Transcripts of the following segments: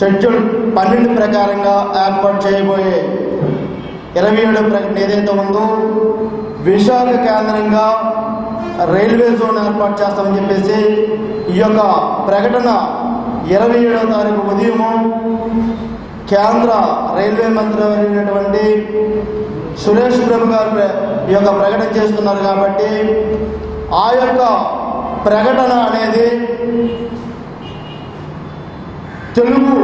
Schedule పన్నెండు ప్రకారంగా ఏర్పాటు చేయబోయే ఇరవై ఏడో ప్రకటన ఏదైతే ఉందో విశాఖ కేంద్రంగా రైల్వే జోన్ ఏర్పాటు చేస్తామని చెప్పేసి ఈ యొక్క ప్రకటన ఇరవై ఏడవ తారీఖు ఉదయము కేంద్ర రైల్వే మంత్రి అయినటువంటి సురేష్ ప్రభు గారు ప్ర- ఈ యొక్క ప్రకటన చేస్తున్నారు కాబట్టి ఆ యొక్క ప్రకటన అనేది తెలుగు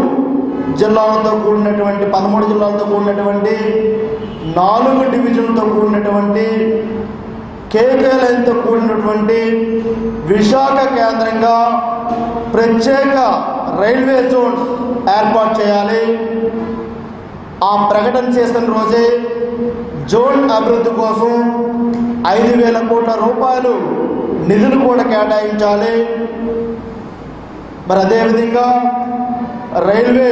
జిల్లాలతో కూడినటువంటి పదమూడు జిల్లాలతో కూడినటువంటి నాలుగు డివిజన్లతో కూడినటువంటి కేకే లైన్తో కూడినటువంటి విశాఖ కేంద్రంగా ప్రత్యేక రైల్వే జోన్ ఏర్పాటు చేయాలి. ఆ ప్రకటన చేసిన రోజే జోన్ అభివృద్ధి కోసం ఐదు వేల కోట్ల రూపాయలు నిధులు కూడా కేటాయించాలి. మరి అదేవిధంగా రైల్వే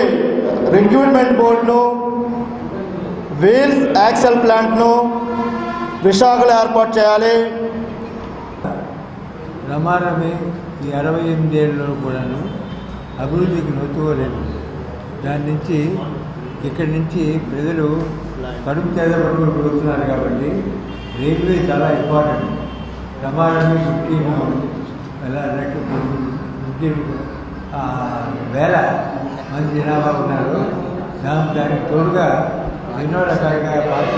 రిక్రూట్మెంట్ బోర్డును వీల్స్ యాక్సెల్ ప్లాంట్ను విశాఖలో ఏర్పాటు చేయాలి. రమారమే ఈ అరవై ఎనిమిదేళ్ళలో కూడాను అభివృద్ధికి నొత్తుకోలేదు దాని నుంచి ఇక్కడి నుంచి ప్రజలు కడుపు చేదపడుతూ పోతున్నారు కాబట్టి రైల్వే చాలా ఇంపార్టెంట్. రమారమి ఫిఫ్టీన్ అలా ఫిఫ్టీన్ వేల మంది జనాభా ఉన్నారు. దాని దానికి తోడుగా ఎన్నో రకాలుగా పాత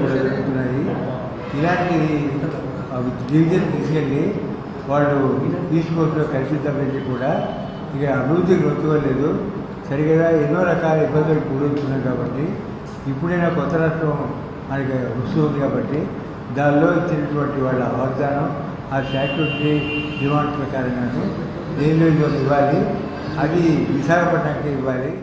కూడా జరుగుతున్నాయి. ఇలాంటి డివిజన్ తీసుకెళ్ళి వాళ్ళు తీసుకోవట్లో కల్పిద్దామని కూడా ఇక అభివృద్ధి లేదు. సరిగా ఎన్నో రకాల ఇబ్బందులు కూడుతున్నాం కాబట్టి ఇప్పుడైనా కొత్త రాష్ట్రం మనకి వస్తుంది కాబట్టి దానిలో ఇచ్చినటువంటి వాళ్ళ వాగ్దానం ఆ స్టాట్యూటరీ డిమాండ్ ప్రకారంగాను రైల్వే ఇవ్వాలి. అది విశాఖపట్నంకి ఇవ్వాలి.